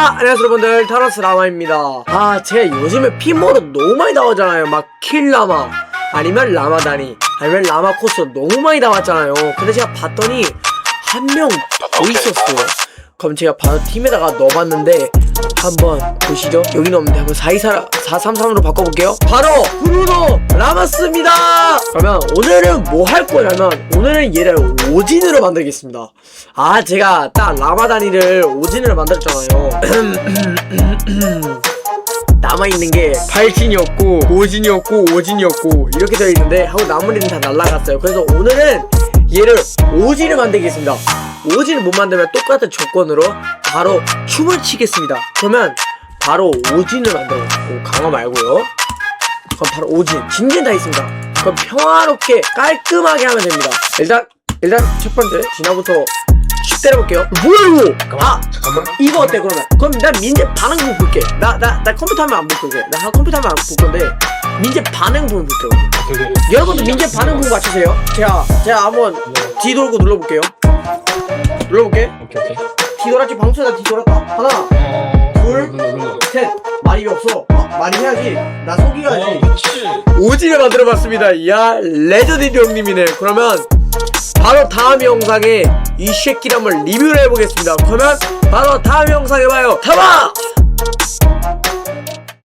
아, 안녕하세요 여러분들. 타로스 라마입니다. 아 제가 요즘에 피모로 너무 많이 나오잖아요. 막 킬라마 아니면 라마다니 아니면 라마 코스 너무 많이 나왔잖아요. 근데 제가 봤더니 한 명 더 있었어요. 그럼 제가 바로 팀에다가 넣어봤는데 한번 보시죠. 여기는 없는데 한번 424, 433으로 바꿔볼게요. 바로 브루노 라마스입니다 그러면 오늘은 뭐 할 거냐면 오늘은 얘를 오진으로 만들겠습니다. 아 제가 딱 라마다니를 오진으로 만들었잖아요. 남아있는 게 발진이었고 오진이었고 오진이었고 이렇게 되어 있는데 하고 나머지는 다 날라갔어요. 그래서 오늘은 얘를 오진을 만들겠습니다. 오진을 못 만들면 똑같은 조건으로 바로 춤을 추겠습니다. 그러면 바로 오진을 만들어 오, 강화 말고요. 그럼 바로 오진 진진 다 있습니다 그럼 평화롭게 깔끔하게 하면 됩니다 일단 일단 첫 번째 진화부터 슉 때려볼게요 뭐야 이거 아 잠깐만. 이거 어때 그러면? 그럼 난 민재 반응 부분 볼게. 나 나 나 컴퓨터 하면 안볼 거게. 나 컴퓨터 하면 안 볼 건데 민재 반응 부분 볼게요. 오케이. 여러분도 민재 반응 부분 맞추세요. 제가 제가 한번 뒤돌고 눌러볼게요. 눌러볼게. 오케이, 오케이. 뒤돌았지 방수에다 뒤돌았다. 하나, 어, 둘, 눌러, 눌러. 셋. 말이 없어. 아, 말이 해야지. 나 속이야지. 어. 오지를 만들어 봤습니다. 이야 레전드 형님이네. 그러면 바로 다음 영상에 이 새끼를 한번 리뷰를 해보겠습니다. 그러면 바로 다음 영상에 봐요. 타봐!